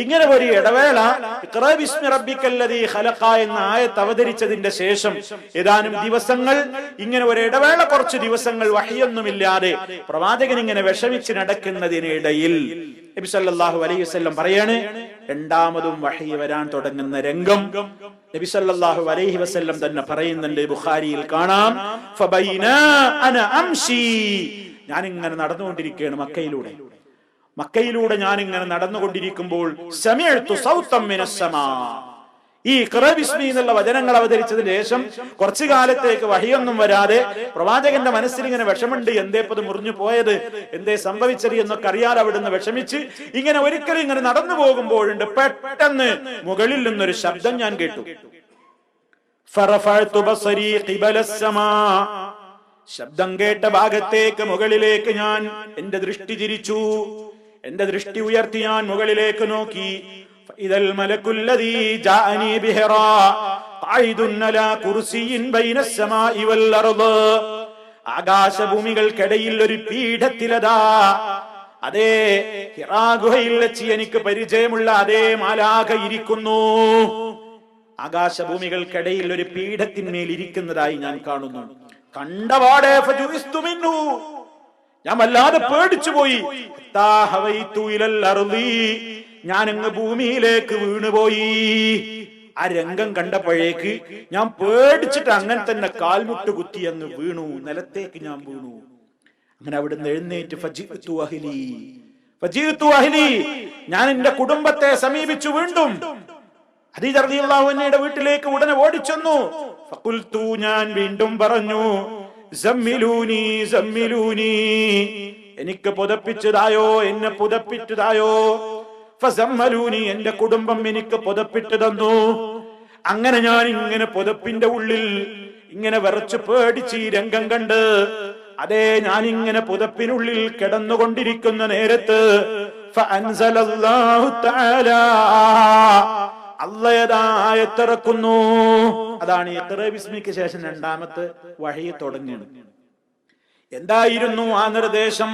ഇങ്ങനെ ഒരു ഇടവേള എന്ന ആയത്ത് അവതരിച്ചതിന്റെ ശേഷം ഏതാനും ദിവസങ്ങൾ ഇങ്ങനെ ഒരു ഇടവേള കുറച്ച് ദിവസങ്ങൾ വഹിയൊന്നുമില്ലാതെ പ്രവാചകൻ ഇങ്ങനെ വിഷമിച്ച് നടക്കുന്നതിനിടയിൽ നബി സല്ലല്ലാഹു അലൈഹി വസല്ലം പറയാണ് രണ്ടാമതും വഹി വരാൻ തുടങ്ങുന്ന രംഗം നബി സല്ലല്ലാഹു അലൈഹി വസല്ലം തന്നെ പറയുന്നുണ്ട് ബുഖാരിയിൽ കാണാം ഫബൈനാ അന അംശി. ഞാൻ ഇങ്ങനെ നടന്നുകൊണ്ടിരിക്കുകയാണ് മക്കയിലൂടെ. മക്കയിലൂടെ ഞാൻ ഇങ്ങനെ നടന്നുകൊണ്ടിരിക്കുമ്പോൾ ഈ ഖിറബിസ്മി എന്നുള്ള വചനങ്ങൾ അവതരിച്ചതിന് ശേഷം കുറച്ചു കാലത്തേക്ക് വഹിയൊന്നും വരാതെ പ്രവാചകന്റെ മനസ്സിൽ ഇങ്ങനെ വിഷമുണ്ട് എന്തേപ്പത് മുറിഞ്ഞു പോയത്? എന്തേ സംഭവിച്ചത്? എന്നൊക്കെ അറിയാതെ അവിടുന്ന് വിഷമിച്ച് ഇങ്ങനെ ഒരിക്കലും ഇങ്ങനെ നടന്നു പോകുമ്പോഴുണ്ട് പെട്ടെന്ന് മുകളിൽ നിന്നൊരു ശബ്ദം ഞാൻ കേട്ടു. ശബ്ദം കേട്ട ഭാഗത്തേക്ക് മുകളിലേക്ക് ഞാൻ എന്റെ ദൃഷ്ടി തിരിച്ചു. എന്റെ ദൃഷ്ടി ഉയർത്തി ഞാൻ മുകളിലേക്ക് നോക്കി. ഇതൽ മലക്കുല്ലതീ വൽ ആകാശഭൂമികൾക്കിടയിൽ ഒരു പീഠത്തിലതാ. അതേ ഹിറാഗുഹയിൽ വെച്ച് എനിക്ക് പരിചയമുള്ള അതേ മാലാഖ ഇരിക്കുന്നു. ആകാശഭൂമികൾക്കിടയിൽ ഒരു പീഠത്തിന്മേൽ ഇരിക്കുന്നതായി ഞാൻ കാണുന്നു. കണ്ടപാടെ ഞാൻ വല്ലാതെ പേടിച്ചു പോയി. ഞാൻ അങ്ങ് ഭൂമിയിലേക്ക് വീണുപോയി. ആ രംഗം കണ്ടപ്പോഴേക്ക് ഞാൻ പേടിച്ചിട്ട് അങ്ങനെ തന്നെ കാൽമുട്ട് കുത്തി അങ്ങ് വീണു. നിലത്തേക്ക് ഞാൻ വീണു. അങ്ങനെ അവിടുന്ന് എഴുന്നേറ്റ് അഹ്ലി. അഹ്ലി. ഞാൻ എന്റെ കുടുംബത്തെ സമീപിച്ചു വീണ്ടും. ഖദീജ റളിയല്ലാഹു അൻഹയുടെ വീട്ടിലേക്ക് ഉടനെ ഓടിച്ചെന്നു. ഫഖുൽതു ഞാൻ വീണ്ടും പറഞ്ഞു എനിക്ക് പുതപ്പിച്ചതായോ എന്നെ പുതപ്പിച്ചതായോ? ഫസമ്മലൂനി എന്റെ കുടുംബം എനിക്ക് പുതപ്പിച്ചു തന്നു. അങ്ങനെ ഞാൻ ഇങ്ങനെ പുതപ്പിന്റെ ഉള്ളിൽ ഇങ്ങനെ വിറച്ച് പേടിച്ച് ഈ രംഗം കണ്ട് അതെ ഞാൻ ഇങ്ങനെ പുതപ്പിനുള്ളിൽ കിടന്നുകൊണ്ടിരിക്കുന്ന നേരത്ത് അള്ളയതായത്തിറക്കുന്നു. അതാണ് ഇഖ്റ ബിസ്മിക്ക് ശേഷം രണ്ടാമത്തെ വഴി തുടങ്ങിയത്. എന്തായിരുന്നു ആ നിർദ്ദേശം?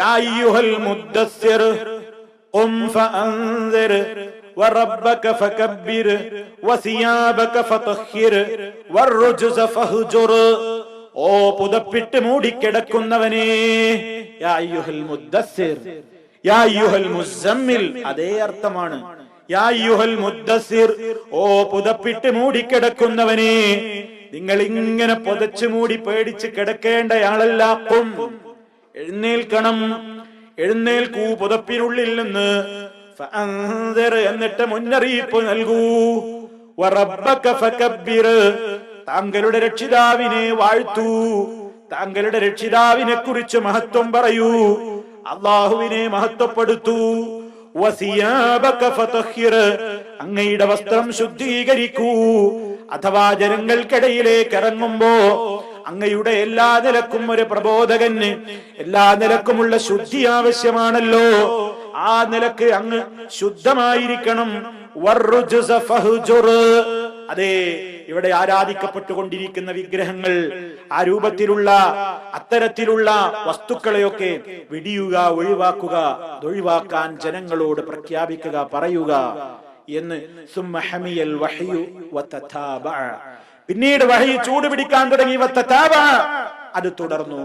യാ فكبر മുദ്ദസ്സിർ فطهر والرجز ഫഹ്ജുർ. ഓ പുതപ്പിട്ട് മൂടിക്കിടക്കുന്നവനേ യാ യുഹൽ മുദ്ദസ്സിർ യാ യുഹൽ മുസമ്മിൽ അതേ അർത്ഥമാണ് ഓ പുതപ്പിട്ട് മൂടിക്കിടക്കുന്നവനെ നിങ്ങൾ ഇങ്ങനെ പുതച്ചു മൂടി പേടിച്ച് കിടക്കേണ്ടയാളല്ല ഖും എഴുന്നേൽക്കണം. എഴുന്നേൽക്കൂ പുതപ്പിനുള്ളിൽ നിന്ന്. എന്നിട്ട് മുന്നറിയിപ്പ് നൽകൂ. താങ്കളുടെ രക്ഷിതാവിനെ വാഴ്ത്തൂ. താങ്കളുടെ രക്ഷിതാവിനെ കുറിച്ച് മഹത്വം പറയൂ. അള്ളാഹുവിനെ മഹത്വപ്പെടുത്തൂ. അങ്ങയുടെ വസ്ത്രം ശുദ്ധീകരിക്കൂ. അഥവാ ജനങ്ങൾക്കിടയിലേക്ക് ഇറങ്ങുമ്പോ അങ്ങയുടെ എല്ലാ നിലക്കും ഒരു പ്രബോധകന് എല്ലാ നിലക്കുമുള്ള ശുദ്ധി ആവശ്യമാണല്ലോ. ആ നിലയ്ക്ക് അങ്ങ് ശുദ്ധമായിരിക്കണം. അതെ ഇവിടെ ആരാധിക്കപ്പെട്ടുകൊണ്ടിരിക്കുന്ന വിഗ്രഹങ്ങൾ ആ രൂപത്തിലുള്ള അത്തരത്തിലുള്ള വസ്തുക്കളെയൊക്കെ വെടിയുക ഒഴിവാക്കുക ഒഴിവാക്കാൻ ജനങ്ങളോട് പ്രഖ്യാപിക്കുക പറയുക എന്ന്. പിന്നീട് വഹി ചൂടുപിടിക്കാൻ തുടങ്ങി അത് തുടർന്നു